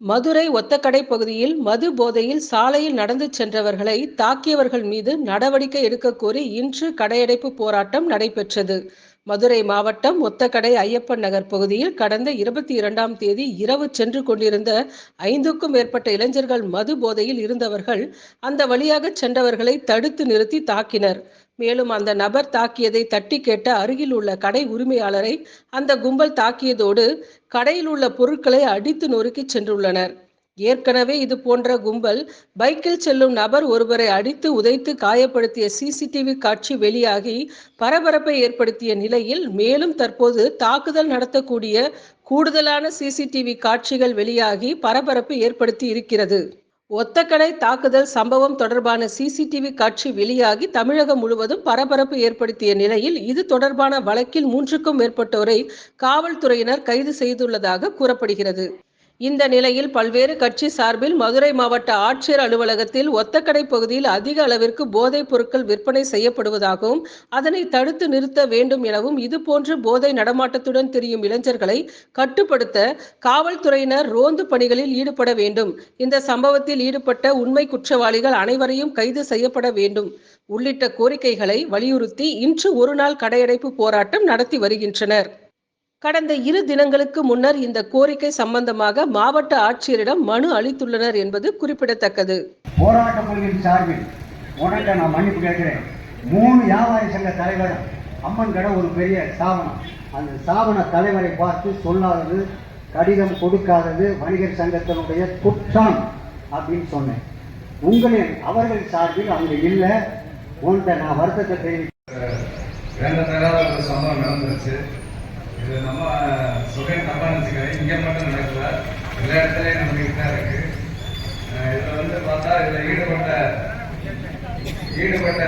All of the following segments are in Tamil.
மதுரை ஒத்தக்கடை பகுதியில் மது போதையில் சாலையில் நடந்து சென்றவர்களை தாக்கியவர்கள் மீது நடவடிக்கை எடுக்கக் கோரி இன்று கடையடைப்பு போராட்டம் நடைபெற்றது. மதுரை மாவட்டம் ஒத்தக்கடை ஐயப்பன் நகர் பகுதியில் கடந்த இருபத்தி இரண்டாம் தேதி இரவு சென்று கொண்டிருந்த ஐந்துக்கும் மேற்பட்ட இளைஞர்கள் மது போதையில் இருந்தவர்கள் அந்த வழியாக சென்றவர்களை தடுத்து நிறுத்தி தாக்கினர். மேலும் அந்த நபர் தாக்கியதை தட்டி கேட்ட அருகில் உள்ள கடை உரிமையாளரை அந்த கும்பல் தாக்கியதோடு கடையில் உள்ள பொருட்களை அடித்து நொறுக்கி சென்றுள்ளனர். ஏற்கனவே இது போன்ற கும்பல் பைக்கில் செல்லும் நபர் ஒருவரை அடித்து உதைத்து காயப்படுத்திய சிசிடிவி காட்சி வெளியாகி பரபரப்பை ஏற்படுத்திய நிலையில் மேலும் தற்போது தாக்குதல் நடத்தக்கூடிய கூடுதலான சிசிடிவி காட்சிகள் வெளியாகி பரபரப்பு ஏற்படுத்தி இருக்கிறது. ஒத்தக்கடை தாக்குதல் சம்பவம் தொடர்பான சிசிடிவி காட்சி வெளியாகி தமிழகம் முழுவதும் பரபரப்பு ஏற்படுத்திய நிலையில் இது தொடர்பான வழக்கில் மூன்றுக்கும் மேற்பட்டோரை காவல்துறையினர் கைது செய்துள்ளதாக கூறப்படுகிறது. இந்த நிலையில் பல்வேறு கட்சி சார்பில் மதுரை மாவட்ட ஆட்சியர் அலுவலகத்தில் ஒத்தக்கடை பகுதியில் அதிக அளவிற்கு போதைப் பொருட்கள் விற்பனை செய்யப்படுவதாகவும் அதனை தடுத்து நிறுத்த வேண்டும் எனவும் இதுபோன்று போதை நடமாட்டத்துடன் திரியும் இளைஞர்களை கட்டுப்படுத்த காவல்துறையினர் ரோந்து பணிகளில் ஈடுபட வேண்டும். இந்த சம்பவத்தில் ஈடுபட்ட உண்மை குற்றவாளிகள் அனைவரையும் கைது செய்யப்பட வேண்டும். உள்ளிட்ட கோரிக்கைகளை வலியுறுத்தி இன்று ஒருநாள் கடையடைப்பு போராட்டம் நடத்தி வருகின்றனர். கடந்த இரு தினங்களுக்கு முன்னர் இந்த கோரிக்கை சம்பந்தமாக மாவட்ட ஆட்சியரிடம் மனு அளித்துள்ளனர் என்பது குறிப்பிடத்தக்கது போராட்ட குழுவின் சார்பில் உனக்கு நான் மன்னிப்பு கேட்கிறேன் மூணு வியாபாரி சங்க தலைவர் அம்மன் கடை ஒரு பெரிய ஸ்தாபனம் அந்த ஸ்தாபன தலைவரை பார்த்து சொல்லாதது கடிதம் கொடுக்காதது வணிகர் சங்கத்தினுடைய குற்றம் அப்படின்னு சொன்னேன் உங்களின் அவர்கள் சார்பில் அவங்க இல்லை உன்கிட்ட நான் வருத்தத்தை தெரிவிக்கிறேன் சம்பவம் நடந்துருச்சு இது நம்ம சுகம் தப்பாக நினச்சிக்கிறேன் இங்கே மட்டும் நடக்கல. எல்லா இடத்துலையும் நடந்துக்கிட்டு தான் இருக்கு. இதில் வந்து பார்த்தா இதில் ஈடுபட்ட ஈடுபட்ட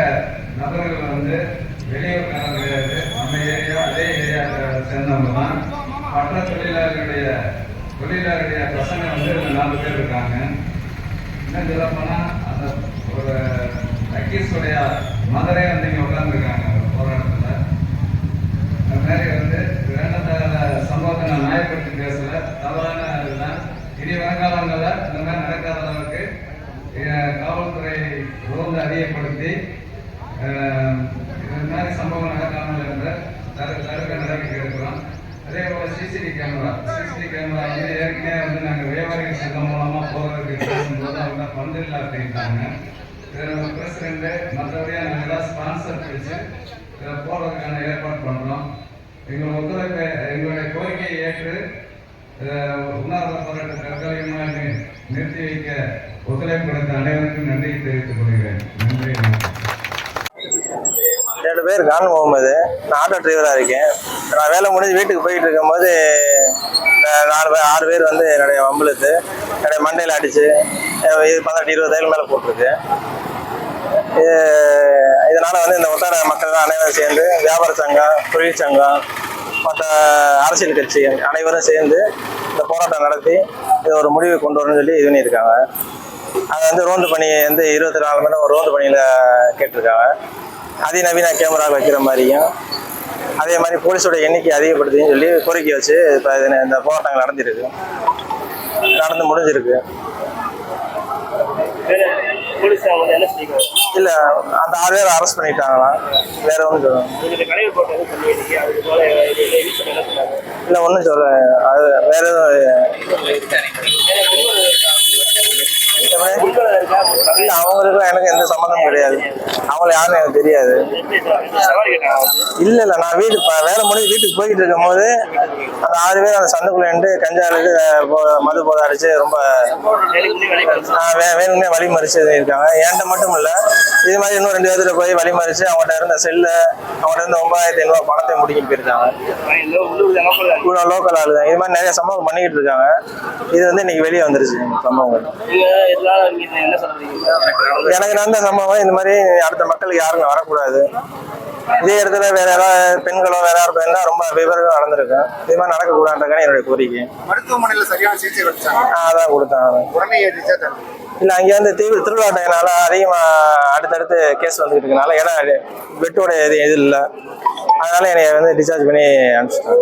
நபர்கள் வந்து வெளியூர்காரங்க கிடையாது. நம்ம ஏரியா அதே ஏரியாவை சேர்ந்தவங்க தான் மற்ற தொழிலாளர்களுடைய தொழிலாளருடைய பசங்க வந்து நாலு பேர் இருக்காங்க. இன்னும் சொல்ல போனால் அந்த ஒரு அக்கீஸுடைய மதுரை வந்து இங்கே உட்காந்துருக்காங்க போராட்டத்தில். ரோந்து இது மாதிரி சம்பவம் நடக்காமல் இருந்த தடு தடுக்க நடவடிக்கை எடுக்கிறோம் அதே போல சிசிடிவி கேமரா சிசிடிவி கேமரா வந்து ஏற்கனவே வந்து நாங்கள் வியாபாரிகள் சங்கம் மூலமாக போகிறதுக்கு பேசும்போது அவங்க ஃபண்ட் அப்படின்ட்டாங்க இதில் நம்ம பிரசிடென்ட் மற்றபடியாக நாங்கள் ஏதாவது ஸ்பான்சர் பிடிச்சு இதில் போகிறதுக்கான ஏற்பாடு பண்ணுறோம் எங்கள் ஒத்துழைப்பை எங்களுடைய கோரிக்கையை ஏற்று உணர்வு போராட்ட போராட்டம் தற்காலிகமாக நிறுத்தி வைக்க ஒத்துழைப்பு கொடுத்த அனைவருக்கும் நன்றி தெரிவித்துக் கொள்கிறேன். நன்றி என்னோட பேர் கான் முகமது. நான் ஆட்டோ டிரைவராக இருக்கேன். நான் வேலை முடிஞ்சு வீட்டுக்கு போயிட்டு இருக்கும்போது நாலு பேர் ஆறு பேர் வந்து என்னுடைய வம்பளுத்து என்னுடைய மண்டையில் அடித்து இது பதினெட்டு இருபதாயிரம் மேலே போட்டிருக்கு. இது இதனால் வந்து இந்த உத்தர மக்கள் அனைவரும் சேர்ந்து வியாபார சங்கம் தொழிற்சங்கம் மற்ற அரசியல் கட்சி அனைவரும் சேர்ந்து இந்த போராட்டம் நடத்தி இது ஒரு முடிவு கொண்டு வரணும்னு சொல்லி இது பண்ணியிருக்காங்க. அது வந்து ரோந்து பணி வந்து இருபத்தி நாலு மணி ஒரு ரோந்து பணியில் கேட்டிருக்காங்க. அதிநவீன கேமரா வைக்கிற மாதிரியும் அதே மாதிரி போலீஸோட எண்ணிக்கை அதிகப்படுத்தின்னு சொல்லி கோரிக்கை வச்சு இப்போ இந்த போராட்டங்கள் நடந்திருக்கு. நடந்து முடிஞ்சிருக்கு. போலீஸ் அவங்க என்ன செய்யுங்க இல்லை அந்த ஆறு பேர் அரெஸ்ட் பண்ணிட்டாங்களாம் வேற ஒன்றும் நீங்க கடையில் போட்டு எதுவும் போல இல்லை ஒன்றும் சொல்ல அது வேற எதுவும் அவங்களுக்கும் எனக்கு எந்த சம்மந்தமும் கிடையாது. அவங்கள யாருன்னு எனக்கு தெரியாது. இல்லை இல்லை நான் வீட்டு ப- வேலை முடிஞ்சு வீட்டுக்கு போயிட்டு இருக்கும் போது அந்த ஆறு பேர் அந்த சந்துக்குள்ள நின்று கஞ்சாலுக்கு மது போதை அடிச்சு ரொம்ப வேணும்னே வழி மறிச்சு இருக்காங்க என்கிட்ட மட்டும் இல்லை இது மாதிரி இன்னும் ரெண்டு பேர்த்துல போய் வழி மறிச்சு அவங்கள்ட்ட இருந்த செல்லு அவங்கள்ட்ட இருந்த ஒன்பதாயிரத்தி ஐநூறுவா பணத்தை முடிக்கிட்டு போயிருக்காங்க. லோக்கல் ஆளுங்க. இது மாதிரி நிறைய சம்பவம் பண்ணிக்கிட்டு இருக்காங்க. இது வந்து இன்னைக்கு வெளியே வந்துருச்சு சம்பவங்கள். எனக்கு நடந்த சம்பவம் இந்த மாதிரி அடுத்த மக்களுக்கு யாரும் வரக்கூடாது. இதே இடத்துல வேற ஏதாவது பெண்களோ வேற யாரும் இருந்தால் ரொம்ப விவரம் நடந்திருக்கு. இது மாதிரி நடக்கக்கூடாதுன்றக்கான என்னுடைய கோரிக்கை. மருத்துவமனையில் சரியான சிகிச்சை கிடைச்சாங்க அதான் கொடுத்தேன். உடனே இல்லை அங்கே வந்து தீவிர திருவிழா டைம்னால அதிகமாக அடுத்தடுத்து கேஸ் வந்துக்கிட்டு இருக்கனால இடம் பெட்டோட இது இது இல்லை. அதனால என்னை வந்து டிஸ்சார்ஜ் பண்ணி அனுப்பிச்சிட்டாங்க.